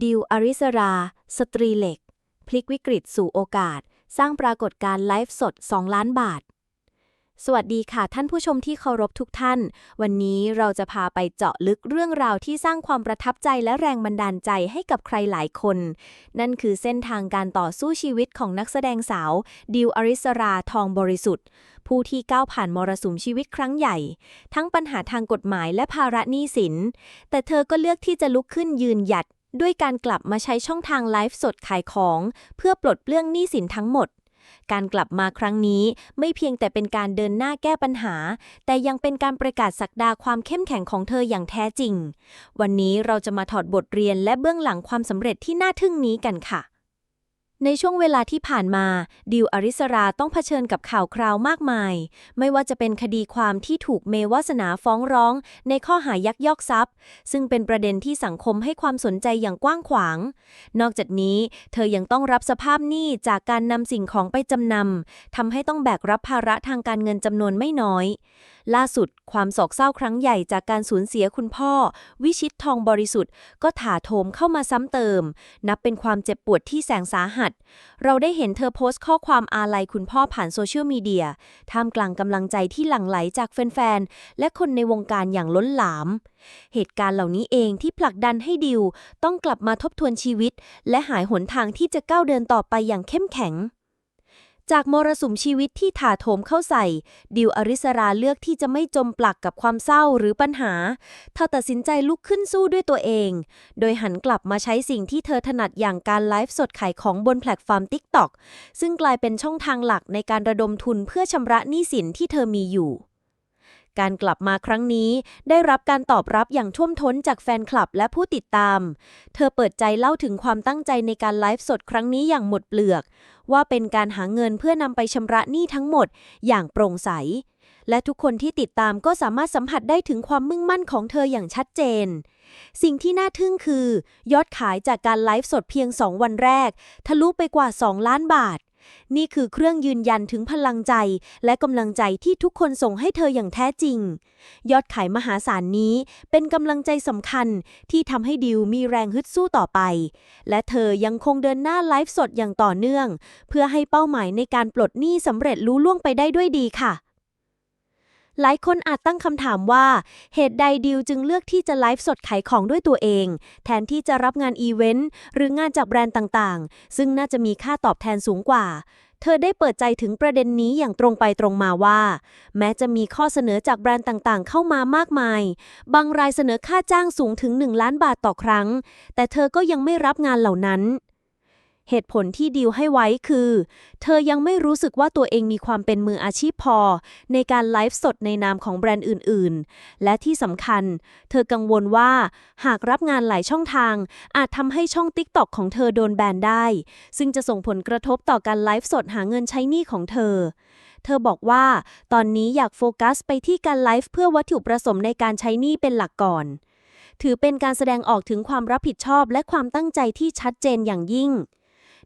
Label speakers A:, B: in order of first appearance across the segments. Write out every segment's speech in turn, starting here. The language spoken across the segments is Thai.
A: ดิวอริสรา สตรีเหล็ก พลิกวิกฤตสู่โอกาส สร้างปรากฏการณ์ไลฟ์สด 2 ล้านบาท สวัสดีค่ะท่านผู้ชมที่เคารพทุกท่าน วันนี้เราจะพาไปเจาะลึกเรื่องราวที่สร้างความประทับใจและแรงบันดาลใจให้กับใครหลายคน นั่นคือเส้นทางการต่อสู้ชีวิตของนักแสดงสาว ดิวอริสราทองบริสุทธิ์ ผู้ที่ก้าวผ่านมรสุมชีวิตครั้งใหญ่ ทั้งปัญหาทางกฎหมายและภาระหนี้สิน แต่เธอก็เลือกที่จะลุกขึ้นยืนหยัด ด้วยการกลับมาใช้ช่องทางไลฟ์สดขายของ เพื่อปลดเปลื้องหนี้สินทั้งหมด การกลับมาครั้งนี้ไม่เพียงแต่เป็นการเดินหน้าแก้ปัญหา แต่ยังเป็นการประกาศสักดาความเข้มแข็งของเธออย่างแท้จริง วันนี้เราจะมาถอดบทเรียนและเบื้องหลังความสำเร็จที่น่าทึ่งนี้กันค่ะ ในช่วงเวลาที่ผ่านมา ดิวอริสราต้องเผชิญกับข่าวคราวมากมาย ไม่ว่าจะเป็นคดีความที่ถูกเมวาสนาฟ้องร้อง ในข้อหายักยอกทรัพย์ ซึ่งเป็นประเด็นที่สังคมให้ความสนใจอย่างกว้างขวาง นอกจากนี้ เธอยังต้องรับสภาพหนี้จากการนำสิ่งของไปจำนำทำให้ต้องแบกรับภาระทางการเงินจำนวนไม่น้อย ล่าสุด ความโศกเศร้าครั้งใหญ่จากการสูญเสียคุณพ่อ วิชิตทองบริสุทธิ์ ก็ถาโถมเข้ามาซ้ำเติม นับเป็นความเจ็บปวดที่แสนสาหัสเราได้เห็นเธอโพสต์ข้อความอาลัยคุณพ่อผ่านโซเชียลมีเดียท่ามกลางกำลังใจที่หลั่งไหลจากแฟนๆ และคนในวงการอย่างล้นหลาม เหตุการณ์เหล่านี้เองที่ผลักดันให้ดิว ต้องกลับมาทบทวนชีวิต และหายหนทางที่จะก้าวเดินต่อไปอย่างเข้มแข็ง จากมรสุมชีวิตที่ถาโถมเข้าใส่ ดิวอริสราเลือกที่จะไม่จมปลักกับความเศร้าหรือปัญหา เธอตัดสินใจลุกขึ้นสู้ด้วยตัวเอง โดยหันกลับมาใช้สิ่งที่เธอถนัดอย่างการไลฟ์สดขายของบนแพลตฟอร์ม TikTok ซึ่งกลายเป็นช่องทางหลักในการระดมทุนเพื่อชำระหนี้สินที่เธอมีอยู่ การกลับมาครั้งนี้ ได้รับการตอบรับอย่างท่วมท้นจากแฟนคลับและผู้ติดตาม เธอเปิดใจเล่าถึงความตั้งใจในการไลฟ์สดครั้งนี้อย่างหมดเปลือก ว่าเป็นการหาเงินเพื่อนำไปชำระหนี้ทั้งหมด อย่างโปร่งใส และทุกคนที่ติดตามก็สามารถสัมผัสได้ถึงความมุ่งมั่นของเธออย่างชัดเจนสิ่งที่น่าทึ่งคือ ยอดขายจากการไลฟ์สดเพียง 2 วันแรก ทะลุไปกว่า 2 ล้านบาท นี่คือเครื่องยืนยันถึงพลังใจและกำลังใจที่ทุกคนส่งให้เธออย่างแท้จริง ยอดขายมหาศาลนี้เป็นกำลังใจสำคัญที่ทำให้ดิวมีแรงฮึดสู้ต่อไป และเธอยังคงเดินหน้าไลฟ์สดอย่างต่อเนื่อง เพื่อให้เป้าหมายในการปลดหนี้สำเร็จลุล่วงไปได้ด้วยดีค่ะ หลายคนอาจตั้งคำถามว่า เหตุใดดิวจึงเลือกที่จะไลฟ์สดขายของด้วยตัวเอง แทนที่จะรับงานอีเวนต์หรืองานจากแบรนด์ต่างๆ ซึ่งน่าจะมีค่าตอบแทนสูงกว่า เธอได้เปิดใจถึงประเด็นนี้อย่างตรงไปตรงมาว่า แม้จะมีข้อเสนอจากแบรนด์ต่างๆ เข้ามามากมาย บางรายเสนอค่าจ้างสูงถึง 1 ล้านบาทต่อครั้ง แต่เธอก็ยังไม่รับงานเหล่านั้น เหตุผลที่ดีลให้ไว้คือ เธอยังไม่รู้สึกว่าตัวเองมีความเป็นมืออาชีพพอ ในการไลฟ์สดในนามของแบรนด์อื่น ๆ และที่สำคัญ เธอกังวลว่า หากรับงานหลายช่องทาง อาจทำให้ช่อง TikTok ของเธอโดนแบนได้ ซึ่งจะส่งผลกระทบต่อการไลฟ์สดหาเงินใช้หนี้ของเธอ เธอบอกว่า ตอนนี้อยากโฟกัสไปที่การไลฟ์เพื่อวัตถุประสงค์ในการใช้หนี้เป็นหลักก่อนถือเป็นการแสดงออกถึงความรับผิดชอบและความตั้งใจที่ชัดเจนอย่างยิ่ง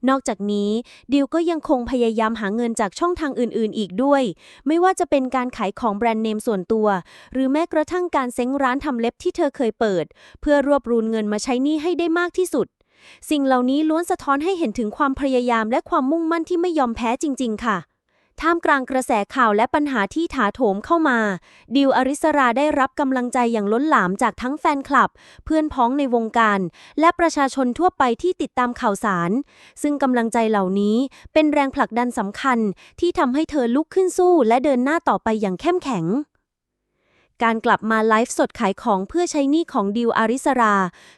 A: นอกจากนี้ดิวก็ยังคงพยายามหาเงินจากช่องทางอื่นๆ อีกด้วย ไม่ว่าจะเป็นการขายของแบรนด์เนมส่วนตัว หรือแม้กระทั่งการเซ้งร้านทำเล็บที่เธอเคยเปิด เพื่อรวบรวมเงินมาใช้หนี้ให้ได้มากที่สุด สิ่งเหล่านี้ล้วนสะท้อนให้เห็นถึงความพยายามและความมุ่งมั่นที่ไม่ยอมแพ้จริง ๆ ค่ะ ท่ามกลางกระแสข่าวและปัญหาที่ถาโถมเข้ามา ดิวอริสราได้รับกำลังใจอย่างล้นหลามจากทั้งแฟนคลับ เพื่อนพ้องในวงการ และประชาชนทั่วไปที่ติดตามข่าวสาร ซึ่งกำลังใจเหล่านี้เป็นแรงผลักดันสำคัญที่ทำให้เธอลุกขึ้นสู้และเดินหน้าต่อไปอย่างเข้มแข็ง การกลับมาไลฟ์สดขายของเพื่อใช้หนี้ของดิวอาริสรา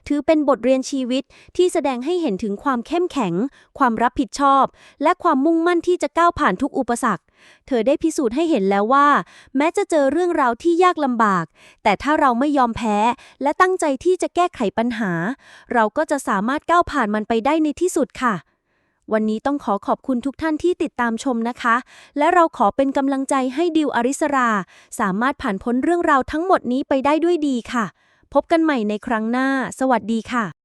A: ถือเป็นบทเรียนชีวิตที่แสดงให้เห็นถึงความเข้มแข็ง ความรับผิดชอบ และความมุ่งมั่นที่จะก้าวผ่านทุกอุปสรรค เธอได้พิสูจน์ให้เห็นแล้วว่า แม้จะเจอเรื่องราวที่ยากลำบาก แต่ถ้าเราไม่ยอมแพ้ และตั้งใจที่จะแก้ไขปัญหา เราก็จะสามารถก้าวผ่านมันไปได้ในที่สุดค่ะ วันนี้ต้องขอขอบคุณทุกท่านที่ติดตามชมนะคะ และเราขอเป็นกำลังใจให้ดิวอริสรา สามารถผ่านพ้นเรื่องราวทั้งหมดนี้ไปได้ด้วยดีค่ะ พบกันใหม่ในครั้งหน้า สวัสดีค่ะ